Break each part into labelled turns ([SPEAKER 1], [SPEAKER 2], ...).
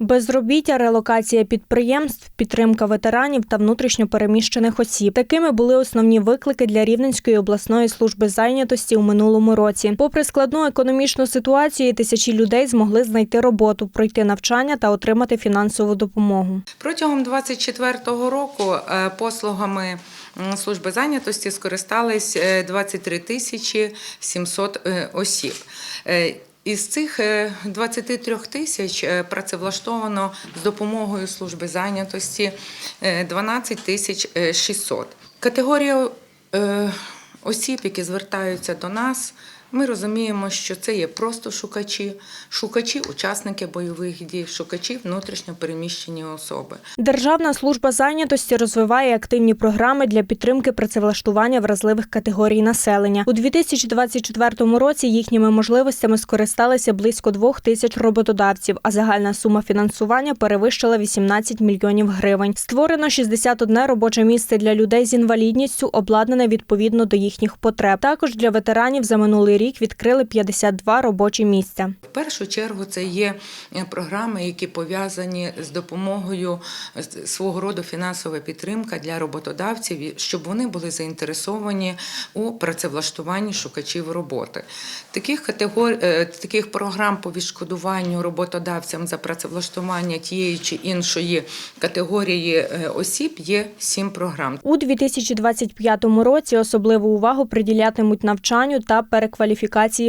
[SPEAKER 1] Безробіття, релокація підприємств, підтримка ветеранів та внутрішньопереміщених осіб. Такими були основні виклики для Рівненської обласної служби зайнятості у минулому році. Попри складну економічну ситуацію, тисячі людей змогли знайти роботу, пройти навчання та отримати фінансову допомогу.
[SPEAKER 2] Протягом 2024 року е, послугами служби зайнятості скористались е, 23 тисячі 700 е, осіб. Е, Із цих е, 23 тисяч е, працевлаштовано з допомогою служби зайнятості е, 12 тисяч е, 600. Категорія е, осіб, які звертаються до нас, ми розуміємо, що це є просто шукачі, шукачі, учасники бойових дій, шукачі внутрішньо переміщені особи.
[SPEAKER 1] Державна служба зайнятості розвиває активні програми для підтримки працевлаштування вразливих категорій населення. У 2024 році їхніми можливостями скористалися близько двох тисяч роботодавців, а загальна сума фінансування перевищила 18 мільйонів гривень. Створено 61 робоче місце для людей з інвалідністю, обладнане відповідно до їхніх потреб. Також для ветеранів за минулий рік відкрили 52 робочі місця.
[SPEAKER 2] В першу чергу це є е, програми, які пов'язані з допомогою е, свого роду фінансова підтримка для роботодавців, щоб вони були заінтересовані у працевлаштуванні шукачів роботи. Таких категорій, таких програм по відшкодуванню роботодавцям за працевлаштування тієї чи іншої категорії е, осіб є сім програм.
[SPEAKER 1] У 2025 році особливу увагу приділятимуть навчанню та перекваліфікації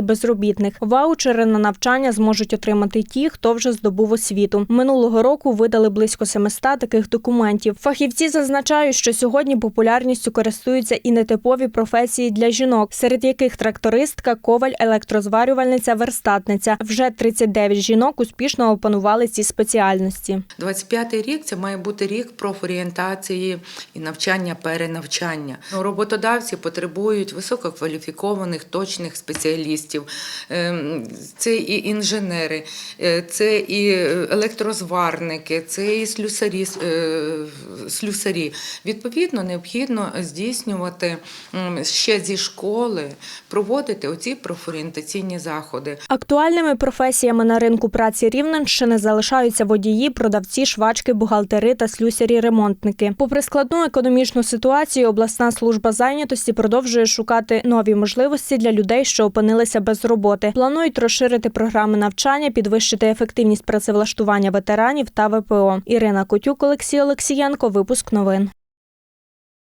[SPEAKER 1] безробітних. Ваучери на навчання зможуть отримати ті, хто вже здобув освіту. Минулого року видали близько 700 таких документів. Фахівці зазначають, що сьогодні популярністю користуються і нетипові професії для жінок, серед яких трактористка, коваль, електрозварювальниця, верстатниця. Вже 39 жінок успішно опанували ці спеціальності.
[SPEAKER 2] 25-й рік це має бути рік профорієнтації і навчання перенавчання. Роботодавці потребують висококваліфікованих, точних спеціалістів. Ем, Це і інженери, е, це і електрозварники, це і слюсарі. е, слюсарі. Відповідно, необхідно здійснювати ще зі школи, проводити оці профорієнтаційні заходи.
[SPEAKER 1] Актуальними професіями на ринку праці Рівненщини залишаються водії, продавці, швачки, бухгалтери та слюсарі-ремонтники. Попри складну економічну ситуацію, обласна служба зайнятості продовжує шукати нові можливості для людей, що опинилися без роботи. Планують розширити програми навчання, підвищити ефективність працевлаштування ветеранів та ВПО. Ірина Котюк, Олексій Олексієнко. Випуск новин.